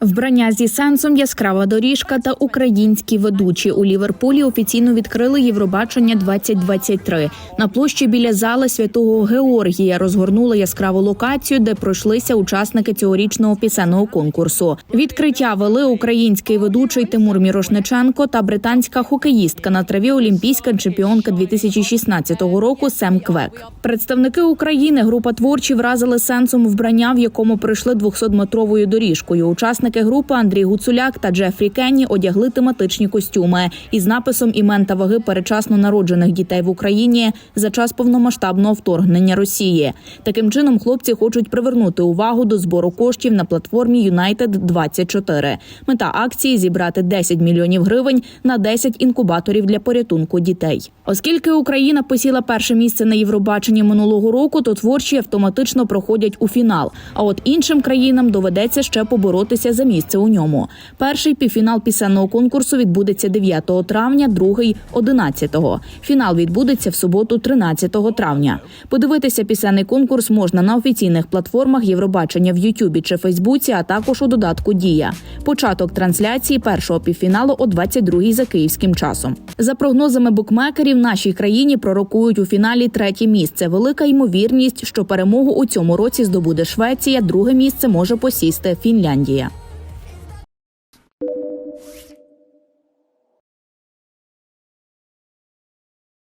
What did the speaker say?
Вбрання зі сенсом, яскрава доріжка та українські ведучі у Ліверпулі офіційно відкрили Євробачення 2023 На площі біля зали святого Георгія розгорнули яскраву локацію, де пройшлися учасники цьогорічного пісенного конкурсу. Відкриття вели український ведучий Тимур Мірошниченко та британська хокеїстка на траві олімпійська чемпіонка 2016 року Сем Квек. Представники України група творчі вразили сенсом вбрання, в якому пройшли 200-метровою доріжкою. Учасники групи Андрій Гуцуляк та Джефрі Кенні одягли тематичні костюми із написом імен та ваги перечасно народжених дітей в Україні за час повномасштабного вторгнення Росії. Таким чином, хлопці хочуть привернути увагу до збору коштів на платформі United 24 Мета акції зібрати 10 мільйонів гривень на 10 інкубаторів для порятунку дітей. Оскільки Україна посіла перше місце на Євробаченні минулого року, то творчі автоматично проходять у фінал. А от іншим країнам доведеться ще поборотися за місце у ньому. Перший півфінал пісенного конкурсу відбудеться 9 травня, другий 11-го. Фінал відбудеться в суботу, 13 травня. Подивитися пісенний конкурс можна на офіційних платформах Євробачення в Ютубі чи Фейсбуці, а також у додатку Дія. Початок трансляції першого півфіналу о 22-й за київським часом. За прогнозами букмекерів, нашій країні пророкують у фіналі третє місце. Велика ймовірність, що перемогу у цьому році здобуде Швеція. Друге місце може посісти Фінляндія.